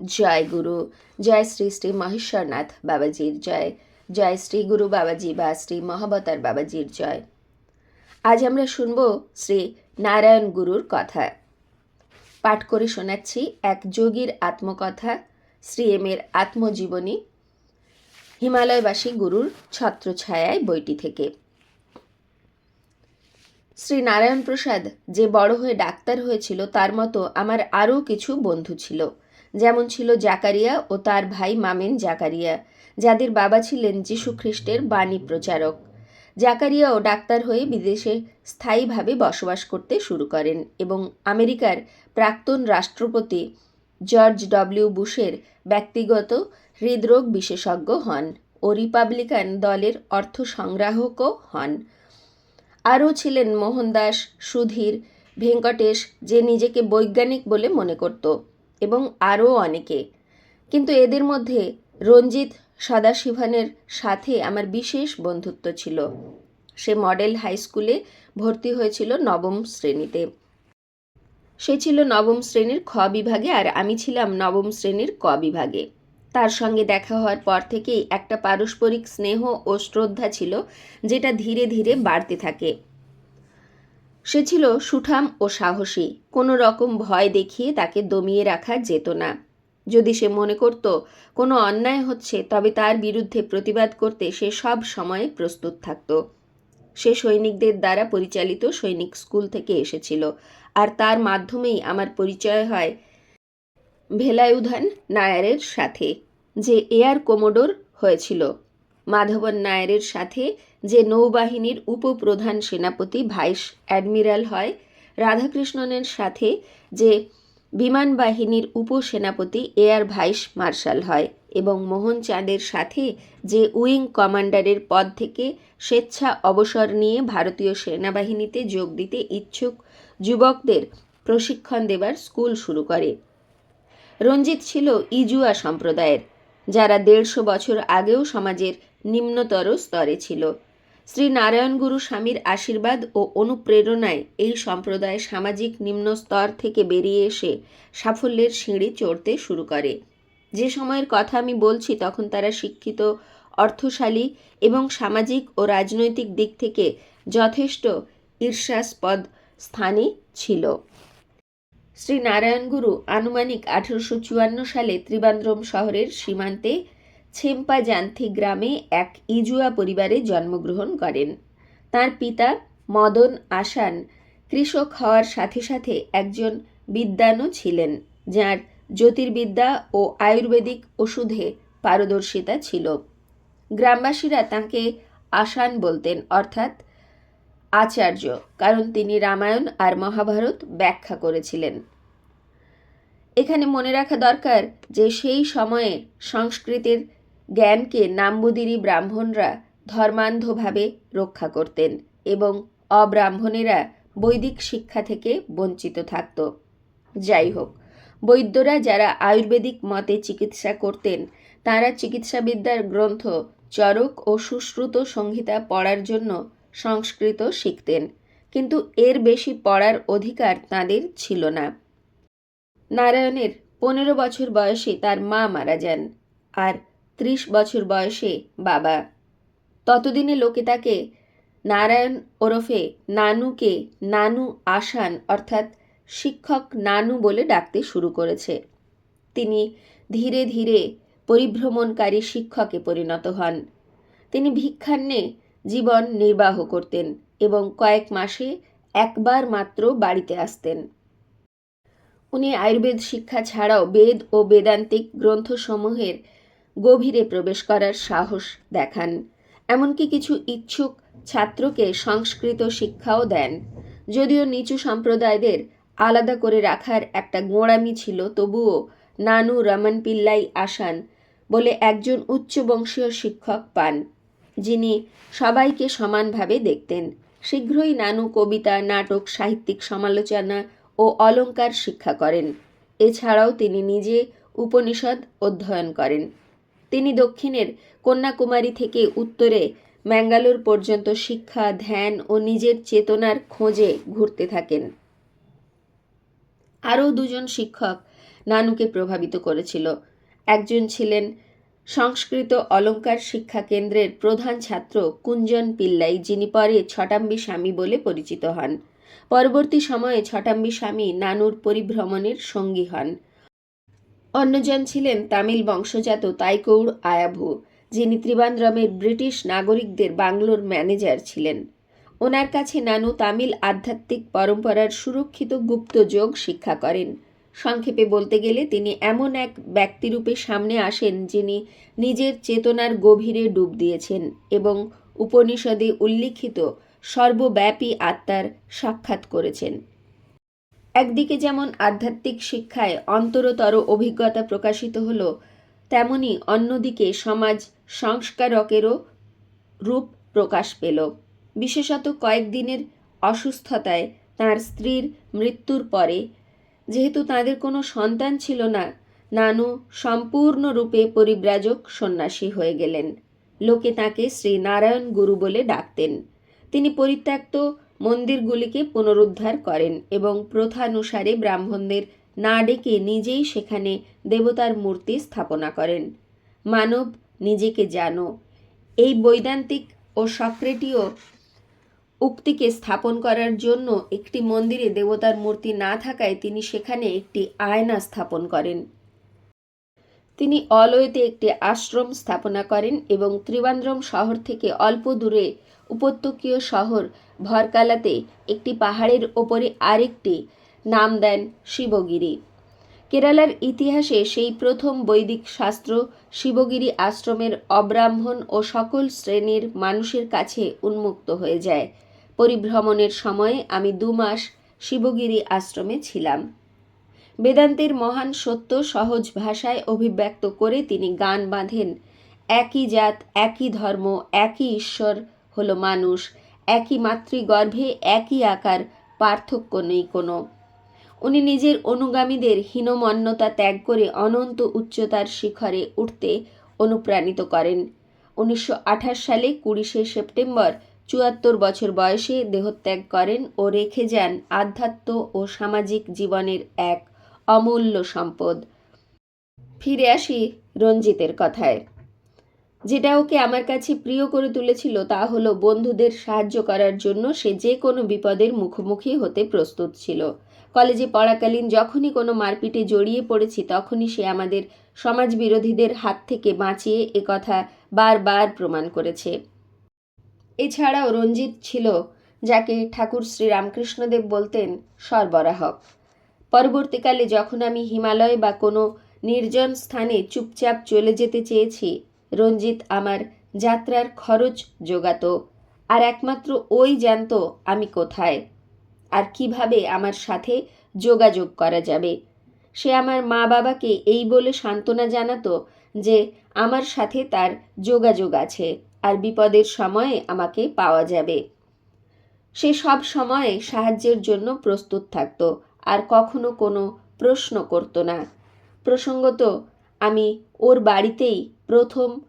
জয় গুরু, জয় শ্রী শ্রী মহেশ্বরনাথ বাবাজির জয় জয় শ্রী গুরু বাবাজি বা শ্রী মহাবতার বাবাজির জয়। আজ আমরা শুনব শ্রী নারায়ণ গুরুর কথা। পাঠ করে শোনাচ্ছি এক যোগীর আত্মকথা, শ্রী এমের আত্মজীবনী, হিমালয়বাসী গুরুর ছত্রছায়ায় বইটি থেকে। শ্রী নারায়ণ প্রসাদ যে বড় হয়ে ডাক্তার হয়েছিল, তার মতো আমার আরও কিছু বন্ধু ছিল। যেমন ছিল জাকারিয়া ও তার ভাই মামেন জাকারিয়া, যাদের বাবা ছিলেন যীশু খ্রিস্টের বাণী প্রচারক। জাকারিয়াও ডাক্তার হয়ে বিদেশে স্থায়ীভাবে বসবাস করতে শুরু করেন এবং আমেরিকার প্রাক্তন রাষ্ট্রপতি জর্জ ডব্লিউ বুশের ব্যক্তিগত হৃদরোগ বিশেষজ্ঞ হন ও রিপাবলিকান দলের অর্থ সংগ্রাহকও হন। আরও ছিলেন মোহনদাস সুধীর, ভেঙ্কটেশ, যে নিজেকে বৈজ্ঞানিক বলে মনে করত। এবং আরও অনেকে। কিন্তু এদের মধ্যে রঞ্জিত সদাশিবনের সাথে আমার বিশেষ বন্ধুত্ব ছিল। সে মডেল হাই স্কুলে ভর্তি হয়েছিল নবম শ্রেণীতে। সে ছিল নবম শ্রেণির খ বিভাগে আর আমি ছিলাম নবম শ্রেণির ক বিভাগে। তার সঙ্গে দেখা হওয়ার পর থেকেই একটা পারস্পরিক স্নেহ ও শ্রদ্ধা ছিল, যেটা ধীরে ধীরে বাড়তে থাকে। সে ছিল সুঠাম ও সাহসী। কোনো রকম ভয় দেখিয়ে তাকে দমিয়ে রাখা যেত না। যদি সে মনে করত কোনো অন্যায় হচ্ছে, তবে তার বিরুদ্ধে প্রতিবাদ করতে সে সব সময় প্রস্তুত থাকত। সে সৈনিকদের দ্বারা পরিচালিত সৈনিক স্কুল থেকে এসেছিল। আর তার মাধ্যমেই আমার পরিচয় হয় ভেলায়ুধান নায়ারের সাথে, যে এয়ার কোমোডোর হয়েছিল। মাধবন নায়ারের সাথে যে নৌবাহিনীর উপপ্রধান সেনাপতি ভাইস অ্যাডমিরাল হয়, রাধাকৃষ্ণনের সাথে যে বিমান বাহিনীর উপসেনাপতি এয়ার ভাইস মার্শাল হয় এবং মোহন চাঁদের সাথে যে উইং কমান্ডারের পদ থেকে স্বেচ্ছা অবসর নিয়ে ভারতীয় সেনাবাহিনীতে যোগ দিতে ইচ্ছুক যুবকদের প্রশিক্ষণ দেবার স্কুল শুরু করে। রঞ্জিত ছিল ইজুয়া সম্প্রদায়ের, যারা দেড়শো বছর আগেও সমাজের নিম্নতর স্তরে ছিল। শ্রী নারায়ণ গুরু স্বামীর আশীর্বাদ ও অনুপ্রেরণায় এই সম্প্রদায় সামাজিক নিম্ন স্তর থেকে বেরিয়ে এসে সাফল্যের সিঁড়ি চড়তে শুরু করে। যে সময়ের কথা আমি বলছি, তখন তারা শিক্ষিত, অর্থশালী এবং সামাজিক ও রাজনৈতিক দিক থেকে যথেষ্ট ঈর্ষাস্পদ স্থানে ছিল। শ্রী নারায়ণ গুরু আনুমানিক আঠেরোশো চুয়ান্ন সালে ত্রিবান্দ্রম শহরের সীমান্তে ছেম্পাজান্থি গ্রামে এক ইজুয়া পরিবারে জন্মগ্রহণ করেন। তার পিতা মদন আসান কৃষক হওয়ার সাথে সাথে একজন বিদ্বানও ছিলেন, যার জ্যোতির্বিদ্যা ও আয়ুর্বেদিক ওষুধে পারদর্শিতা ছিল। গ্রামবাসীরা তাকে আসান বলতেন, অর্থাৎ আচার্য, কারণ তিনি রামায়ণ আর মহাভারত ব্যাখ্যা করেছিলেন। এখানে মনে রাখা দরকার যে সেই সময়ে সংস্কৃতের জ্ঞানকে নাম্বুদিরি ব্রাহ্মণরা ধর্মান্ধভাবে রক্ষা করতেন এবং অব্রাহ্মণেরা বৈদিক শিক্ষা থেকে বঞ্চিত থাকত। যাই হোক, বৈদ্যরা যারা আয়ুর্বেদিক মতে চিকিৎসা করতেন, তারা চিকিৎসাবিদ্যার গ্রন্থ চরক ও সুশ্রুত সংহিতা পড়ার জন্য সংস্কৃত শিখতেন, কিন্তু এর বেশি পড়ার অধিকার তাদের ছিল না। নারায়ণের পনেরো বছর বয়সে তার মা মারা যান, আর ত্রিশ বছর বয়সে বাবা। ততদিনে লোকে তাকে নারায়ণ ওরফে নানুকে নানু আসান অর্থাৎ শিক্ষক নানু বলে ডাকতে শুরু করেছে। তিনি ধীরে ধীরে পরিভ্রমণকারী শিক্ষকে পরিণত হন। তিনি ভিক্ষান্নে জীবন নির্বাহ করতেন এবং কয়েক মাসে একবার মাত্র বাড়িতে আসতেন। উনি আয়ুর্বেদ শিক্ষা ছাড়াও বেদ ও বেদান্তিক গ্রন্থসমূহের গভীরে প্রবেশ করার সাহস দেখান। এমনকি কিছু ইচ্ছুক ছাত্রকে সংস্কৃত শিক্ষাও দেন। যদিও নিচু সম্প্রদায়দের আলাদা করে রাখার একটা গোঁড়ামি ছিল, তবুও নানু রমন পিল্লাই আসান বলে একজন উচ্চবংশীয় শিক্ষক পান, যিনি সবাইকে সমানভাবে দেখতেন। শীঘ্রই নানু কবিতা, নাটক, সাহিত্যিক সমালোচনা ও অলঙ্কার শিক্ষা করেন। এছাড়াও তিনি নিজে উপনিষদ অধ্যয়ন করেন। তিনি দক্ষিণের কন্যাকুমারী থেকে উত্তরে ম্যাঙ্গালোর পর্যন্ত শিক্ষা, ধ্যান ও নিজের চেতনার খোঁজে ঘুরতে থাকেন। আরও দুজন শিক্ষক নানুকে প্রভাবিত করেছিল। একজন ছিলেন সংস্কৃত অলঙ্কার শিক্ষা কেন্দ্রের প্রধান ছাত্র কুঞ্জন পিল্লাই, যিনি পরে ছটাম্বি স্বামী বলে পরিচিত হন। পরবর্তী সময়ে ছটাম্বি স্বামী নানুর পরিভ্রমণের সঙ্গী হন। অন্যজন ছিলেন তামিল বংশজাত তাইকৌড় আয়াভু, যিনি ত্রিবান্দ্রমের ব্রিটিশ নাগরিকদের বাংলোর ম্যানেজার ছিলেন। ওনার কাছে নানু তামিল আধ্যাত্মিক পরম্পরার সুরক্ষিত গুপ্ত যোগ শিক্ষা করেন। সংক্ষেপে বলতে গেলে তিনি এমন এক ব্যক্তিরূপে সামনে আসেন যিনি নিজের চেতনার গভীরে ডুব দিয়েছেন এবং উপনিষদে উল্লিখিত সর্বব্যাপী আত্মার সাক্ষাৎ করেছেন। একদিকে যেমন আধ্যাত্মিক শিক্ষায় অন্তরতর অভিজ্ঞতা প্রকাশিত হল, তেমনি অন্যদিকে সমাজ সংস্কারকেরও রূপ প্রকাশ পেল। বিশেষত কয়েকদিনের অসুস্থতায় তার স্ত্রীর মৃত্যুর পরে, যেহেতু তাদের কোনো সন্তান ছিল না, নানু সম্পূর্ণরূপে পরিব্রাজক সন্ন্যাসী হয়ে গেলেন। লোকে তাকে শ্রী নারায়ণ গুরু বলে ডাকতেন। তিনি পরিত্যক্ত মন্দিরগুলিকে পুনরুদ্ধার করেন এবং প্রথানুসারে ব্রাহ্মণদের না ডেকে নিজেই সেখানে দেবতার মূর্তি স্থাপনা করেন। মানব, নিজেকে জানো, এই বৈদান্তিক ও সক্রেটীয় উক্তিকে স্থাপন করার জন্য একটি মন্দিরে দেবতার মূর্তি না থাকায় তিনি সেখানে একটি আয়না স্থাপন করেন। তিনি অলয়তে একটি আশ্রম স্থাপনা করেন এবং ত্রিবান্দ্রম শহর থেকে অল্প দূরে উপত্যকীয় শহর ভরকালাতে একটি পাহাড়ের ওপরে আরেকটি নাম দেন শিবগিরি। কেরালার ইতিহাসে সেই প্রথম বৈদিক শাস্ত্র শিবগিরি আশ্রমের অব্রাহ্মণ ও সকল শ্রেণির মানুষের কাছে উন্মুক্ত হয়ে যায়। পরিভ্রমণের সময়ে আমি দু মাস শিবগিরি আশ্রমে ছিলাম। বেদান্তের মহান সত্য সহজ ভাষায় অভিব্যক্ত করে তিনি গান বাঁধেন, একই জাত, একই ধর্ম, একই ঈশ্বর হলো মানুষ। একই মাতৃগর্ভে একই আকার, পার্থক্য নেই কোনো। উনি নিজের অনুগামীদের হীনমন্যতা ত্যাগ করে অনন্ত উচ্চতার শিখরে উঠতে অনুপ্রাণিত করেন। উনিশশো আঠাশ সালে কুড়িশে সেপ্টেম্বর, চুয়াত্তর বছর বয়সে দেহত্যাগ করেন ও রেখে যান আধ্যাত্ম ও সামাজিক জীবনের এক অমূল্য সম্পদ। ফিরে আসি রঞ্জিতের কথায়। যেটা ওকে আমার কাছে প্রিয় করে তুলেছিল তা হলো বন্ধুদের সাহায্য করার জন্য সে যে কোনো বিপদের মুখোমুখি হতে প্রস্তুত ছিল। কলেজে পড়াকালীন যখনই কোনো মারপিটে জড়িয়ে পড়েছি তখনই সে আমাদের সমাজ বিরোধীদের হাত থেকে বাঁচিয়ে একথা বারবার প্রমাণ করেছে। এছাড়াও রঞ্জিত ছিল, যাকে ঠাকুর শ্রী রামকৃষ্ণদেব বলতেন সরবরাহক পরবর্তীকালে যখন আমি হিমালয় বা কোনো নির্জন স্থানে চুপচাপ চলে যেতে চেয়েছি রঞ্জিত আমার যাত্রার খরচ জোগাতো, আর একমাত্র ওই জানতো আমি কোথায়, আর কীভাবে আমার সাথে যোগাযোগ করা যাবে। সে আমার মা বাবাকে এই বলে সান্ত্বনা জানাতো যে আমার সাথে তার যোগাযোগ আছে আর বিপদের সময়ে আমাকে পাওয়া যাবে। সে সব সময়ে সাহায্যের জন্য প্রস্তুত থাকতো, আর কখনো কোনো প্রশ্ন করতো না। প্রসঙ্গত, আমি ওর বাড়িতেই প্রথম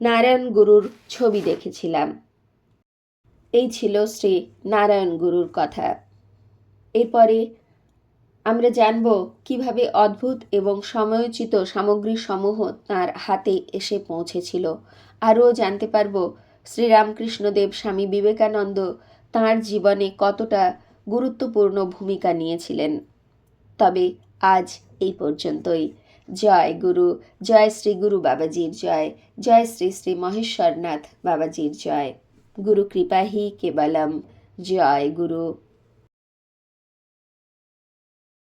নারায়ণ গুরুর ছবি দেখেছিলাম। এই ছিল শ্রী নারায়ণ গুরুর কথা। এরপরে আমরা জানব কীভাবে অদ্ভুত এবং সময়োচিত সামগ্রী সমূহ তার হাতে এসে পৌঁছেছিল। আরও জানতে পারব শ্রীরামকৃষ্ণদেব স্বামী বিবেকানন্দ তাঁর জীবনে কতটা গুরুত্বপূর্ণ ভূমিকা নিয়েছিলেন। তবে আজ এই পর্যন্তই। জয় গুরু, জয় শ্রী গুরু বাবাজির জয় জয় শ্রী শ্রী মহেশ্বরনাথ বাবাজির জয়। গুরু কৃপাহি কেবলম, জয় গুরু।